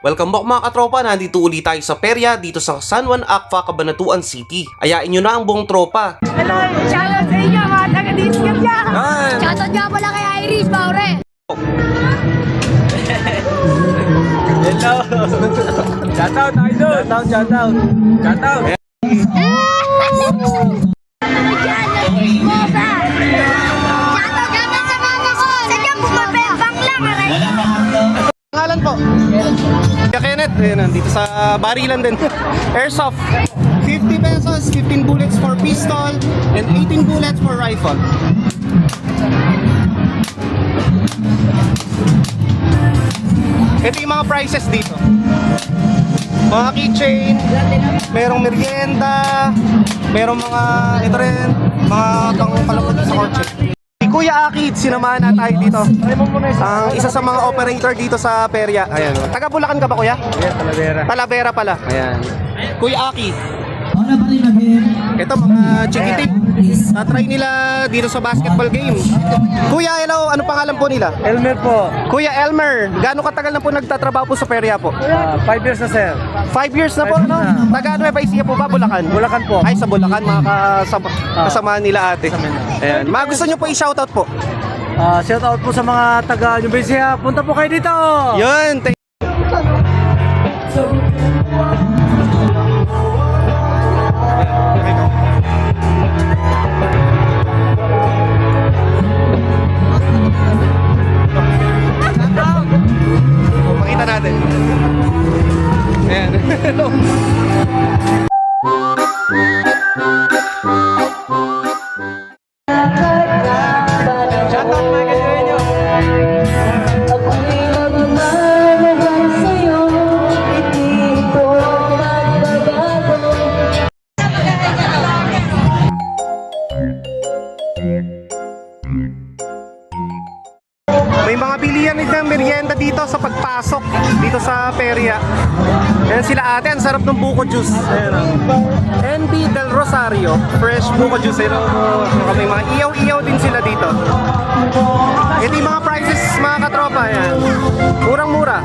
Welcome back mga katropa, nandito ulit tayo sa perya dito sa San Juan Akfa, Cabanatuan City. Ayain nyo na ang buong tropa. Hello, shoutout sa inyo mga taga-discount niya. Shoutout nga pala kay Iris Baure. Hello! Shoutout, idol! Shoutout, shoutout! Shoutout! Ayun, nandito sa barilan din. Airsoft. 50 pesos, 15 bullets for pistol, and 18 bullets for rifle. Ito yung mga prices dito. Mga keychain, merong merienda, merong mga, ito rin, mga pang palapot sa kotse. Kuya Akit, sinamahan na tayo dito. Ang isa sa mga operator dito sa Perya. Ayan. Taga Bulacan ka ba, Kuya? Yes, Talavera. Talavera pala. Ayan. Kuya Aki. Ito mga chikitik. Na-try nila dito sa basketball game. Kuya, hello. Ano pangalan po nila? Elmer po. Kuya Elmer, gaano katagal na po nagtatrabaho po sa Perya po? Ah, five years na, sir. Five years na po, Five no? years na. Taga ano ba isiya po ba? Bulacan? Bulacan po. Ay, sa Bulacan, mga kasama, kasama nila ate. Ayan. Mga gusto nyo po i-shoutout po. Ah, shout out po sa mga taga New. Punta po kayo dito. Yun. Thank Ayan. Ayan sila ate, ang sarap ng buko juice. Ayan. oh. NB Del Rosario, fresh buko juice. Ayan, oh. Saka may mga iyaw-iyaw din sila dito. Ito yung mga prices mga katropa. Ayan. Murang-mura.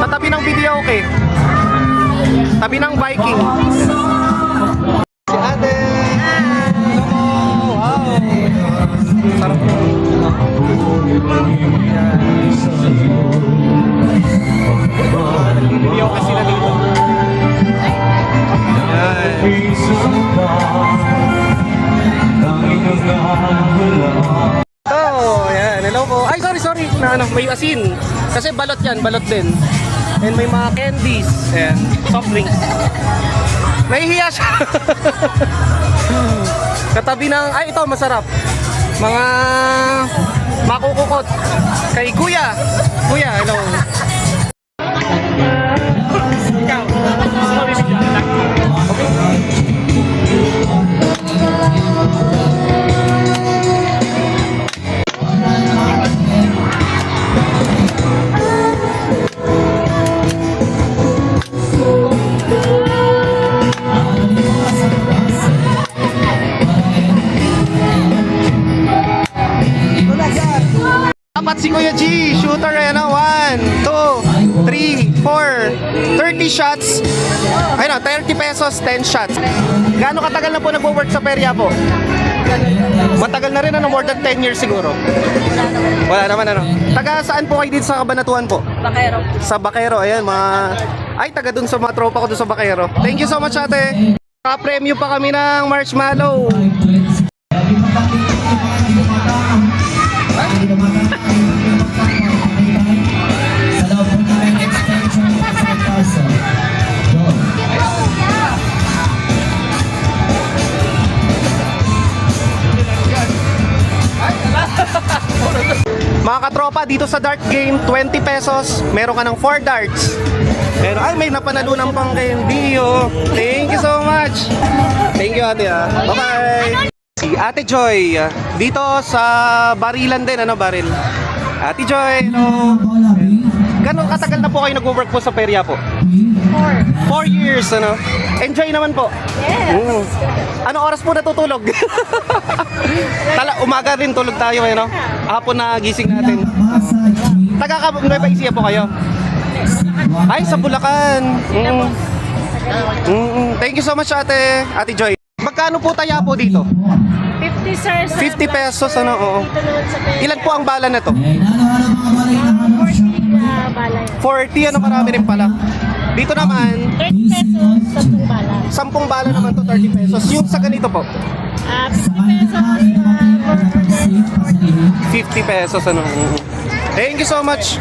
Tatabi ng video okay. Tabi ng Viking. Oh, yan. Hello po. Ay, sorry, sorry. Na, ano, may asin. Kasi balot yan, balot din. And may mga candies. Ayan. Soft drinks. Nahihiya siya. Katabi ng, ay ito, masarap. Mga makukukot. Kay Kuya. Kuya, hello. Si Kuya G, shooter eh, no? 1, 2, 3, 4, 30 shots. Ay no, 30 pesos, 10 shots. Gaano katagal na po nagwo-work sa perya po? Matagal na rin, ano? More than 10 years siguro. Wala naman, ano? Taga saan po kayo dito sa Kabanatuan po? Bakero. Sa Bakero, ayan, mga... Ay, taga dun sa mga tropa ko dun sa Bakero. Thank you so much, ate. Pa-premyo pa kami ng marshmallow. Mga katropa, dito sa dart game, 20 pesos, meron ka ng 4 darts. Pero ay, may napanalunan pang candy, oh. Thank you so much. Thank you, ate, ah. Bye-bye. Si Ate Joy, dito sa barilan din, ano, baril. Ate Joy, hello. Gano'ng katagal na po kayo nag-work po sa perya po? Four. Four years, ano? Enjoy naman po. Yes. Mm. Ano oras po natutulog? Tala, umaga rin tulog tayo, eh, no? Hapon na gising natin. Taga ka, Nueva Ecija po kayo? Ay, sa Bulacan. Mm. Mm, Thank you so much, ate. Ate Joy. Magkano po taya po dito? 50 sir. sa 50 pesos, ano? Oo. Ilan po ang bala na to? Eh, nalo-halo mga balay na halo. 40 na bala yan. 40, ano marami rin pala. Dito naman, 30 pesos sa itong bala. 10 bala naman to 30 pesos. Yung sa ganito po, Ah, Sa 50 kanila pesos. na rin natin safe pasalihin. 50 pesos, ano? Thank you so much.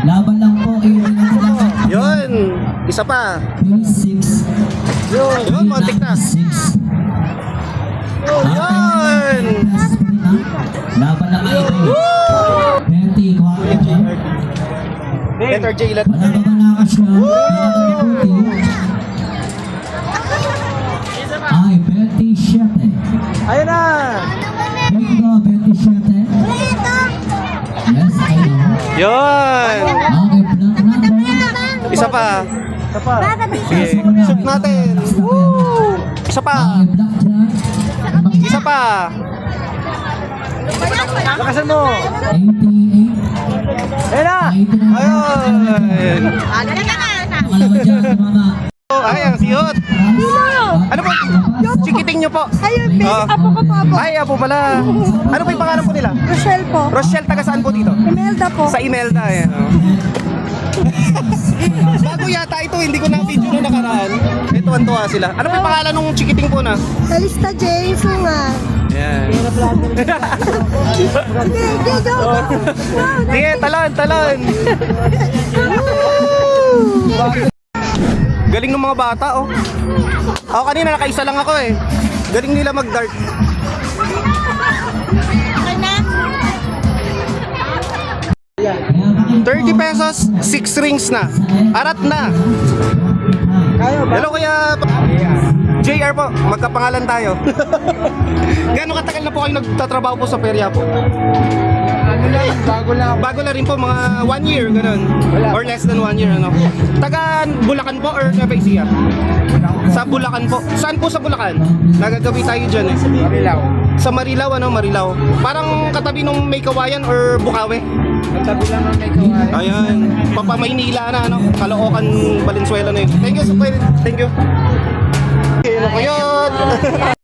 Laban lang po. Yun, isa pa. P6. Yun, montik na. 6. Yun! Letter J lang. Wala pa ba nakasya? Ay, 27. Ayun na! Bingo, 27. Yes, ayun. Yun! Okay, black number. Isa pa. Isa pa. Sige, shoot natin. Woo! Isa pa. Isa pa. Lakasan mo! 88. Ayun! Ayun. Dyan, mama. Oh, ay, ang. Ano po? Chikiting nyo po. Ayun, baby. Ah. Apo ko po, apo. Ay, apo pala. Ano po yung pangalan po nila? Rochelle po. Rochelle, taga saan po dito? Imelda po. Sa Imelda, ayan. oh. Bago yata ito, hindi ko na video nung nakaraan. Ito, ang tuwa sila. Ano po yung pangalan ng chikiting po na? Kalista James nga. Ayan. Sige, sige, go. Sige, talon, talon. Galing ng mga bata, oh. Ako kanina, nakaisa lang ako eh. Galing nila mag-dart. 30 pesos, 6 rings na. Arat na. Hello kuya. JR po, magkapangalan tayo. Gano'ng katagal na po kayo nagtatrabaho po sa perya po? Ano lang, bago lang. Bago na rin po, mga 1 year, ganun. Or less than 1 year, ano. Taga Bulacan po or Nueva Ecija? Sa Bulacan po. Saan po sa Bulacan? Nagagabi tayo dyan eh. Marilaw. Sa Marilao, ano, Marilao. Parang katabi nung may kawayan or Bukawe. Tabi lang ng may kawain. Ayan. Papa Maynila na, ano. Caloocan, Valenzuela na yun. Thank you, so much. Thank you. Ano ko yun?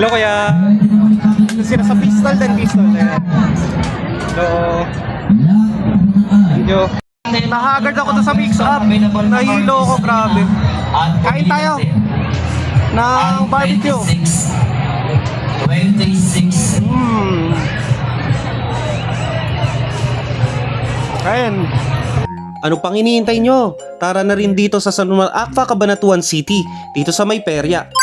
Hello kuya. Sila sa pistol din pistol. So, Yo. Nahagard ako to sa mix up. Nahilo ko, grabe. Kain tayo. Ng barbecue. 26. Hmm. Kain. Ano pang iniintay nyo? Tara na rin dito sa San Juan Akfa, Cabanatuan City, dito sa May Perya.